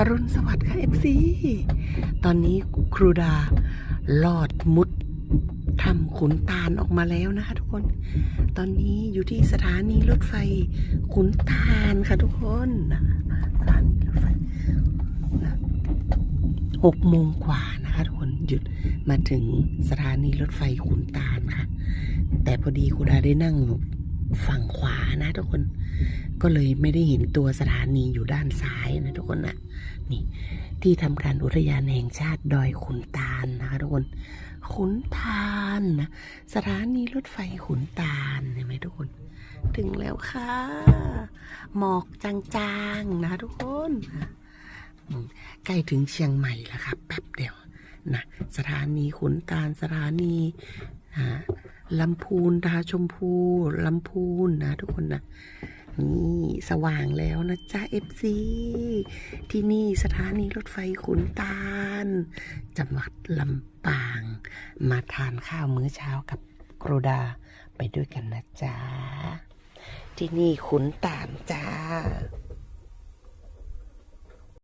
อรุณสวัสดิ์ค่ะเอฟซีตอนนี้ครูดาลอดมุดทำขุนตาลออกมาแล้วนะคะทุกคน ตอนนี้อยู่ที่สถานีรถไฟขุนตาลค่ะทุกคนสถานีรถไฟหกโมงกว่านะคะทุกคนหยุดมาถึงสถานีรถไฟขุนตาลค่ะ แต่พอดีครูดาได้นั่ง ฝั่งขวานะทุกคน ก็เลยไม่ได้เห็นตัวสถานีอยู่ด้านซ้ายนะทุกคนนะนี่ ที่ทำการอุทยานแห่งชาติดอยขุนตาลนะคะทุกคน ขุนตาลนะสถานีรถไฟขุนตาลเห็นไหมทุกคน ถึงแล้วค่ะ หมอกจางๆนะทุกคนใกล้ถึงเชียงใหม่แล้วครับแป๊บเดียวนะสถานีขุนตาลสถานีอ่า ลำพูนตาชมพูลำพูนนะทุกคนนะนี่สว่างแล้วนะจ๊ะเอฟซีที่นี่สถานีรถไฟขุนตาล จังหวัดลำปาง มาทานข้าวมื้อเช้ากับโครดาไปด้วยกันนะจ๊ะที่นี่ขุนตาลจ้า